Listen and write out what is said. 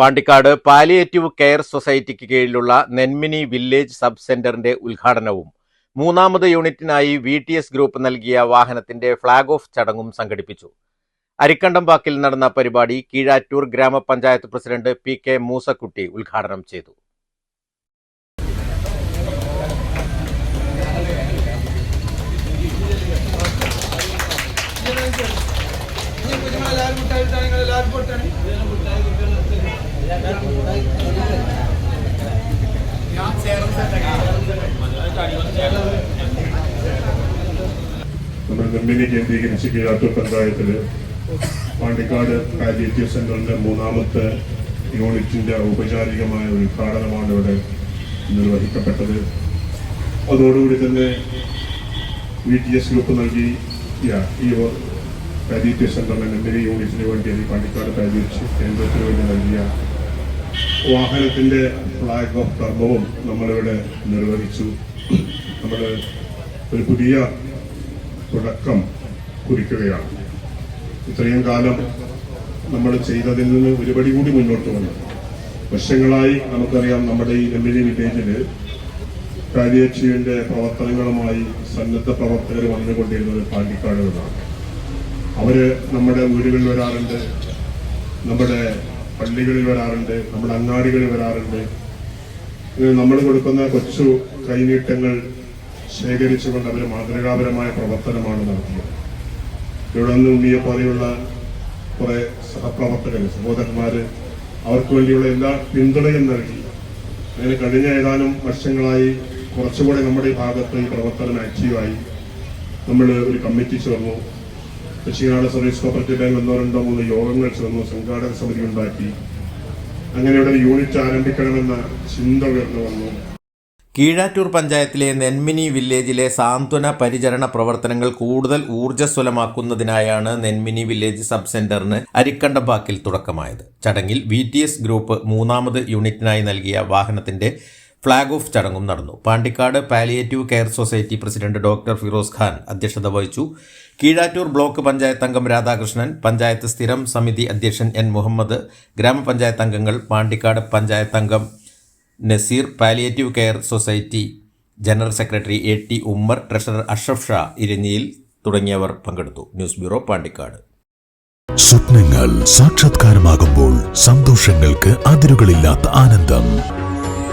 Pandikkad palliative care സൊസൈറ്റിക്ക് കീഴിലുള്ള Nenmini village sub സെന്ററിന്റെ ഉദ്ഘാടനവും മൂന്നാമത് യൂണിറ്റിനായി വി ടി എസ് ഗ്രൂപ്പ് നൽകിയ വാഹനത്തിന്റെ ഫ്ളാഗ് ഓഫ് ചടങ്ങും സംഘടിപ്പിച്ചു. അരിക്കണ്ടംപാക്കിൽ നടന്ന പരിപാടി കീഴാറ്റൂർ ഗ്രാമപഞ്ചായത്ത് പ്രസിഡന്റ് പി കെ മൂസക്കുട്ടി ഉദ്ഘാടനം ചെയ്തു. നമ്മുടെ നെമ്മിനെ കേന്ദ്രീകരിച്ച് കീഴാറ്റൂർ പഞ്ചായത്തിൽ പാണ്ടിക്കാട് പാലിയേറ്റീവ് സെന്ററിന്റെ മൂന്നാമത്തെ യൂണിറ്റിന്റെ ഔപചാരികമായ ഉദ്ഘാടനമാണ് ഇവിടെ നിർവഹിക്കപ്പെട്ടത്. അതോടുകൂടി തന്നെ വി ടി എസ് ഗ്രൂപ്പ് നൽകി ഈ പാലിയേറ്റീവ് സെന്ററിന്റെ എന്റെ യൂണിറ്റിന് വേണ്ടി പണിക്കാട് പാലിയേറ്റീവ് കേന്ദ്രത്തിന് വേണ്ടി നൽകിയ വാഹനത്തിന്റെ ഫ്ലാഗ് ഓഫ് കർമ്മവും നമ്മളിവിടെ നിർവഹിച്ചു. നമ്മൾ ഒരു പുതിയ തുടക്കം കുറിക്കുകയാണ്. ഇത്രയും കാലം നമ്മൾ ചെയ്തതിൽ നിന്ന് ഒരുപടി കൂടി മുന്നോട്ട് വന്നു. വർഷങ്ങളായി നമുക്കറിയാം നമ്മുടെ ഈ നെമ്മിലി വില്ലേജിൽ കാര്യക്ഷിയുടെ പ്രവർത്തനങ്ങളുമായി സന്നദ്ധ പ്രവർത്തകർ വന്നുകൊണ്ടിരുന്നത് പാണ്ടിക്കാട് നിന്നാണ്. അവർ നമ്മുടെ വീടുകളിൽ വരാറുണ്ട്. നമ്മുടെ പള്ളികളിൽ വരാറുണ്ട്. നമ്മുടെ അങ്ങാടികളിൽ വരാറുണ്ട്. നമ്മൾ കൊടുക്കുന്ന കൊച്ചു കൈനീട്ടങ്ങൾ ശേഖരിച്ചുകൊണ്ട് അവർ മാതൃകാപരമായ പ്രവർത്തനമാണ് നടത്തിയത്. ഇവിടെ നിന്ന് ഉണ്ണിയെ പോലെയുള്ള കുറെ സഹപ്രവർത്തകർ സഹോദരന്മാര് അവർക്ക് വേണ്ടിയുള്ള എല്ലാ പിന്തുണയും നൽകി. അങ്ങനെ കഴിഞ്ഞ ഏതാനും വർഷങ്ങളായി കുറച്ചുകൂടെ നമ്മുടെ ഭാഗത്ത് ഈ പ്രവർത്തനം ആക്റ്റീവായി നമ്മൾ ഒരു കമ്മിറ്റി ചേർന്നു. കൃഷിനാട് സർവീസ് കോപ്പറേറ്റീവ് ബാങ്ക് ഒന്നോ രണ്ടോ മൂന്ന് യോഗങ്ങൾ ചേർന്നു സംഘാടക സമിതി ഉണ്ടാക്കി. അങ്ങനെ യൂണിറ്റ് ആരംഭിക്കണമെന്ന ചിന്ത ഉയർന്നു വന്നു. കീഴാറ്റൂർ പഞ്ചായത്തിലെ നെന്മിനി വില്ലേജിലെ സാന്ത്വന പരിചരണ പ്രവർത്തനങ്ങൾ കൂടുതൽ ഊർജസ്വലമാക്കുന്നതിനായാണ് നെന്മിനി വില്ലേജ് സബ് സെന്ററിന് അരിക്കണ്ടബാക്കിൽ തുടക്കമായത്. ചടങ്ങിൽ വി ഗ്രൂപ്പ് മൂന്നാമത് യൂണിറ്റിനായി നൽകിയ വാഹനത്തിന്റെ ഫ്ളാഗ് ഓഫ് ചടങ്ങും നടന്നു. Pandikkad palliative care society president doctor Firoz Khan അധ്യക്ഷത വഹിച്ചു. കീഴാറ്റൂർ ബ്ലോക്ക് പഞ്ചായത്ത് അംഗം രാധാകൃഷ്ണൻ പഞ്ചായത്ത് സ്ഥിരം സമിതി അധ്യക്ഷൻ എൻ മുഹമ്മദ് ഗ്രാമപഞ്ചായത്ത് അംഗങ്ങൾ പാണ്ടിക്കാട് പഞ്ചായത്ത് അംഗം Naseer palliative care society general secretary A T Ummer treasurer Ashraf Sha ഇരഞ്ഞിയിൽ തുടങ്ങിയവർ പങ്കെടുത്തു. News bureau Pandikkad. സ്വപ്നങ്ങൾ സാക്ഷാത്കാരമാകുമ്പോൾ സന്തോഷങ്ങൾക്ക് അതിരുകളില്ലാത്ത ആനന്ദം.